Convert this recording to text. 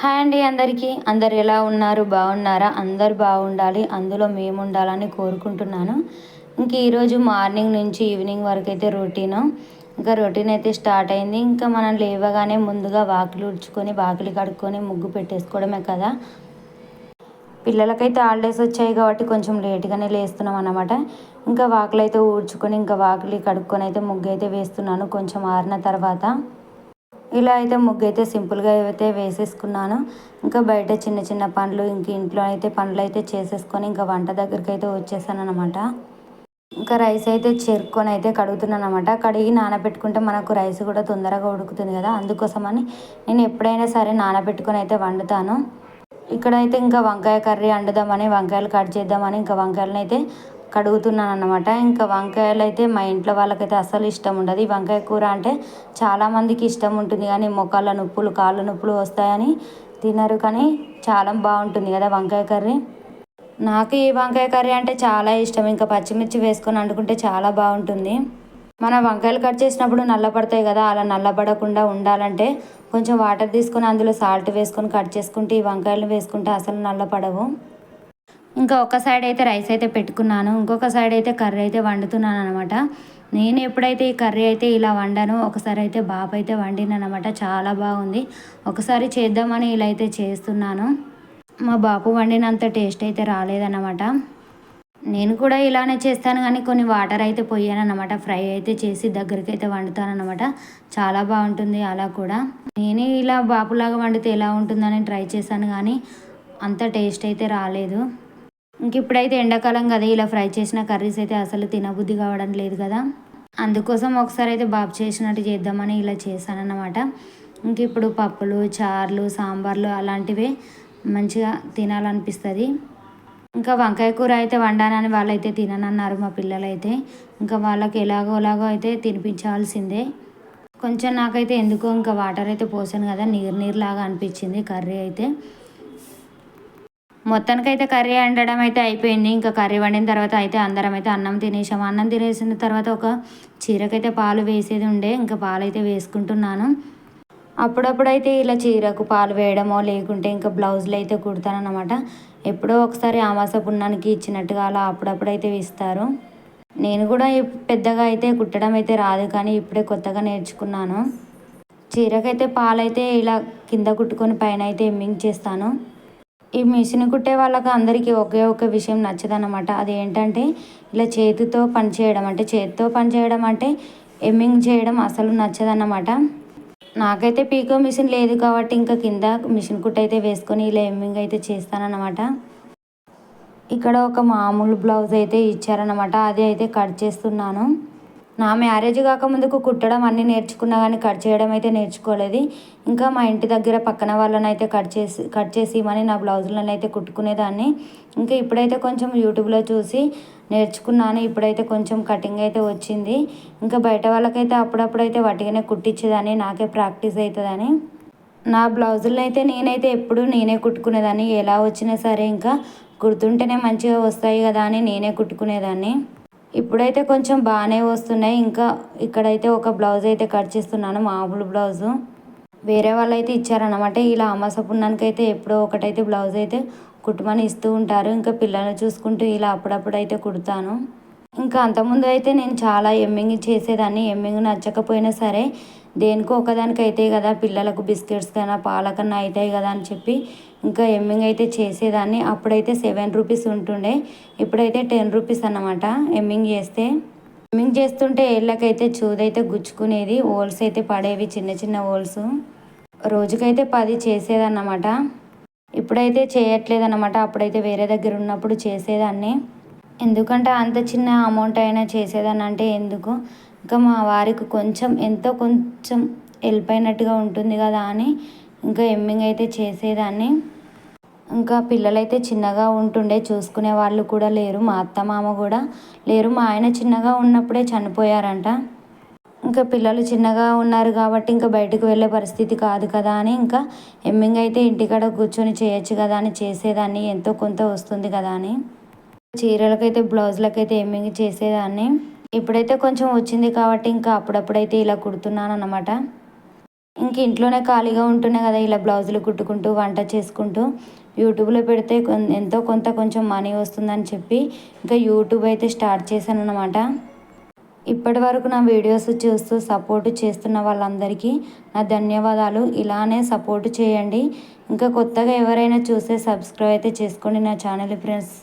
Hi అండి అందరికీ. అందరు ఎలా ఉన్నారు? బాగున్నారా? అందరు బాగుండాలి. అందులో మేము ఉండాలని కోరుకుంటున్నాను. ఇంక ఈరోజు మార్నింగ్ నుంచి ఈవినింగ్ వరకు అయితే రొటీన్. ఇంకా రొటీన్ అయితే స్టార్ట్ అయింది. ఇంకా మనం లేవగానే ముందుగా వాకిలి ఉడ్చుకొని వాకిలి కడుక్కొని ముగ్గు పెట్టేసుకోవడమే కదా. పిల్లలకైతే హాలిడేస్ వచ్చాయి కాబట్టి కొంచెం లేట్గానే లేస్తున్నాం అనమాట ఇంకా వాకిలైతే అయితే ఊడ్చుకొని ఇంకా వాకిలి కడుక్కొని అయితే ముగ్గు అయితే వేస్తున్నాను. కొంచెం ఆరిన తర్వాత ఇలా అయితే ముగ్గు అయితే సింపుల్గా అయితే వేసేసుకున్నాను. ఇంకా బయట చిన్న చిన్న పనులు ఇంక ఇంట్లో అయితే పనులు అయితే చేసేసుకొని ఇంకా వంట దగ్గరికి అయితే వచ్చేసాను అనమాట ఇంకా రైస్ అయితే చేరుకొని అయితే కడుగుతున్నాను అనమాట కడిగి నానబెట్టుకుంటే మనకు రైస్ కూడా తొందరగా ఉడుకుతుంది కదా అందుకోసమని నేను ఎప్పుడైనా సరే నానబెట్టుకొని అయితే వండుతాను. ఇక్కడైతే ఇంకా వంకాయ కర్రీ వండుదామని వంకాయలు కట్ చేద్దామని ఇంకా వంకాయలను అయితే కడుగుతున్నాను అనమాట ఇంకా వంకాయలు అయితే మా ఇంట్లో వాళ్ళకైతే అసలు ఇష్టం ఉండదు. ఈ వంకాయ కూర అంటే చాలామందికి ఇష్టం ఉంటుంది కానీ మొక్కల నొప్పులు కాళ్ళ నొప్పులు వస్తాయని తినరు కానీ చాలా బాగుంటుంది కదా వంకాయ కర్రీ. నాకు ఈ వంకాయ కర్రీ అంటే చాలా ఇష్టం. ఇంకా పచ్చిమిర్చి వేసుకొని వండుకుంటే చాలా బాగుంటుంది. మన వంకాయలు కట్ చేసినప్పుడు నల్లపడతాయి కదా అలా నల్లబడకుండా ఉండాలంటే కొంచెం వాటర్ తీసుకొని అందులో సాల్ట్ వేసుకొని కట్ చేసుకుంటే ఈ వంకాయలు వేసుకుంటే అసలు నల్లపడవు ఇంకా ఒక సైడ్ అయితే రైస్ అయితే పెట్టుకున్నాను ఇంకొక సైడ్ అయితే కర్రీ అయితే వండుతున్నాను అనమాట నేను ఎప్పుడైతే ఈ కర్రీ అయితే ఇలా వండానో ఒకసారి అయితే బాబు అయితే వండిననమాట చాలా బాగుంది. ఒకసారి చేద్దామని ఇలా అయితే చేస్తున్నాను. మా బాపు వండినంత టేస్ట్ అయితే రాలేదన్నమాట. నేను కూడా ఇలానే చేస్తాను కానీ కొన్ని వాటర్ అయితే పోయాను అనమాట ఫ్రై అయితే చేసి దగ్గరికి అయితే వండుతాను అనమాట చాలా బాగుంటుంది అలా కూడా. నేనే ఇలా బాపులాగా వండితే ఎలా ఉంటుందని ట్రై చేశాను కానీ అంత టేస్ట్ అయితే రాలేదు. ఇంక ఇప్పుడైతే ఎండాకాలం కదా ఇలా ఫ్రై చేసిన కర్రీస్ అయితే అసలు తినబుద్ధి కావడం లేదు కదా. అందుకోసం ఒకసారి అయితే బాబు చేసినట్టు చేద్దామని ఇలా చేశానన్నమాట. ఇంక ఇప్పుడు పప్పులు చారులు సాంబార్లు అలాంటివే మంచిగా తినాలనిపిస్తుంది. ఇంకా వంకాయ కూర అయితే వండానని వాళ్ళైతే తిననన్నారు మా పిల్లలైతే. ఇంకా వాళ్ళకి ఎలాగో ఎలాగో అయితే తినిపించాల్సిందే. కొంచెం నాకైతే ఎందుకో ఇంకా వాటర్ అయితే పోసాను కదా నీరు నీరులాగా అనిపించింది కర్రీ అయితే. మొత్తానికైతే కర్రీ వండడం అయితే అయిపోయింది. ఇంకా కర్రీ వండిన తర్వాత అయితే అందరం అయితే అన్నం తినేసాం అన్నం తినేసిన తర్వాత ఒక చీరకైతే పాలు వేసేది ఉండే. ఇంకా పాలు అయితే వేసుకుంటున్నాను. అప్పుడప్పుడైతే ఇలా చీరకు పాలు వేయడమో లేకుంటే ఇంకా బ్లౌజులు అయితే కుడతానమాట ఎప్పుడో ఒకసారి ఆమాస పుణ్యానికి ఇచ్చినట్టుగా అలా అప్పుడప్పుడైతే ఇస్తారు నేను కూడా పెద్దగా అయితే కుట్టడం అయితే రాదు కానీ ఇప్పుడే కొత్తగా నేర్చుకున్నాను. చీరకైతే పాలైతే ఇలా కింద కుట్టుకొని పైన అయితే ఎమ్మింగ్ చేస్తాను. ఈ మిషన్ కుట్టే వాళ్ళకి అందరికీ ఒకే ఒక విషయం నచ్చదన్నమాట. అది ఏంటంటే ఇలా చేతితో పని చేయడం అంటే చేతితో పని చేయడం అంటే ఎమ్మింగ్ చేయడం అసలు నచ్చదన్నమాట. నాకైతే పీకో మిషన్ లేదు కాబట్టి ఇంకా కింద మిషన్ కుట్ట అయితే వేసుకొని ఇలా ఎమ్మింగ్ అయితే చేస్తానన్నమాట. ఇక్కడ ఒక మామూలు బ్లౌజ్ అయితే ఇచ్చారనమాట అది అయితే కట్ చేస్తున్నాను. నా మ్యారేజ్ కాకముందుకు కుట్టడం అన్నీ నేర్చుకున్నా కానీ కట్ చేయడం అయితే నేర్చుకోలేదు. ఇంకా మా ఇంటి దగ్గర పక్కన వాళ్ళని అయితే కట్ చేసి కట్ చేసి ఇవ్వమని నా బ్లౌజులను అయితే కుట్టుకునేదాన్ని. ఇంకా ఇప్పుడైతే కొంచెం యూట్యూబ్లో చూసి నేర్చుకున్నాను. ఇప్పుడైతే కొంచెం కటింగ్ అయితే వచ్చింది. ఇంకా బయట వాళ్ళకైతే అప్పుడప్పుడైతే వటిగానే కుట్టించేదాన్ని నాకే ప్రాక్టీస్ అవుతుందని నా బ్లౌజులను అయితే నేనైతే ఎప్పుడు నేనే కుట్టుకునేదాన్ని. ఎలా వచ్చినా సరే ఇంకా గుర్తుంటేనే మంచిగా వస్తాయి కదా అని నేనే కుట్టుకునేదాన్ని. ఇప్పుడైతే కొంచెం బాగానే వస్తున్నాయి. ఇంకా ఇక్కడైతే ఒక బ్లౌజ్ అయితే కట్ చేస్తున్నాను మామూలు బ్లౌజు. వేరే వాళ్ళు అయితే ఇచ్చారనమాట ఇలా అమాస ఎప్పుడో ఒకటైతే బ్లౌజ్ అయితే కుటుంబాన్ని ఇస్తూ ఉంటారు. ఇంకా పిల్లల్ని చూసుకుంటూ ఇలా అప్పుడప్పుడు అయితే కుడతాను. ఇంకా అంతకుముందు అయితే నేను చాలా ఎమ్మింగ్ చేసేదాన్ని. ఎమ్మింగ్ నచ్చకపోయినా సరే దేనికో ఒకదానికి అవుతాయి కదా పిల్లలకు బిస్కెట్స్ కన్నా పాలకన్నా అవుతాయి కదా అని చెప్పి ఇంకా ఎమ్మింగ్ అయితే చేసేదాన్ని. అప్పుడైతే సెవెన్ రూపీస్ ఉంటుండే. ఇప్పుడైతే టెన్ రూపీస్ అన్నమాట ఎమ్మింగ్ చేస్తే. ఎమ్మింగ్ చేస్తుంటే ఏళ్ళకైతే చూదైతే గుచ్చుకునేది. హోల్స్ అయితే పడేవి చిన్న చిన్న హోల్స్ రోజుకైతే పది చేసేదన్నమాట. ఇప్పుడైతే చేయట్లేదు అనమాట అప్పుడైతే వేరే దగ్గర ఉన్నప్పుడు చేసేదాన్ని. ఎందుకంటే అంత చిన్న అమౌంట్ అయినా చేసేదాన్ని అంటే ఎందుకు? ఇంకా మా వారికి కొంచెం ఎంతో కొంచెం హెల్ప్ అయినట్టుగా ఉంటుంది కదా అని ఇంకా ఎమ్మింగ్ అయితే చేసేదాన్ని. ఇంకా పిల్లలైతే చిన్నగా ఉంటుండే చూసుకునే వాళ్ళు కూడా లేరు. మా అత్త మామ కూడా లేరు. మా ఆయన చిన్నగా ఉన్నప్పుడే చనిపోయారంట. ఇంకా పిల్లలు చిన్నగా ఉన్నారు కాబట్టి ఇంకా బయటకు వెళ్ళే పరిస్థితి కాదు కదా అని ఇంకా ఎమ్మింగ్ అయితే ఇంటికాడ కూర్చొని చేయొచ్చు కదా అని చేసేదాన్ని. ఎంతో కొంత వస్తుంది కదా అని. చీరలకైతే బ్లౌజులకైతే ఎమ్మింగ్ చేసేదాన్ని. ఇప్పుడైతే కొంచెం వచ్చింది కాబట్టి ఇంకా అప్పుడప్పుడైతే ఇలా కుడుతున్నాను అనమాట ఇంక ఇంట్లోనే ఖాళీగా ఉంటున్నా కదా ఇలా బ్లౌజులు కుట్టుకుంటూ వంట చేసుకుంటూ యూట్యూబ్లో పెడితే ఎంతో కొంత కొంచెం మనీ వస్తుందని చెప్పి ఇంకా యూట్యూబ్ అయితే స్టార్ట్ చేశాను అనమాట ఇప్పటి వరకు నా వీడియోస్ చూస్తూ సపోర్ట్ చేస్తున్న వాళ్ళందరికీ నా ధన్యవాదాలు. ఇలానే సపోర్ట్ చేయండి. ఇంకా కొత్తగా ఎవరైనా చూస్తే సబ్స్క్రైబ్ అయితే చేసుకోండి నా ఛానల్ ఫ్రెండ్స్.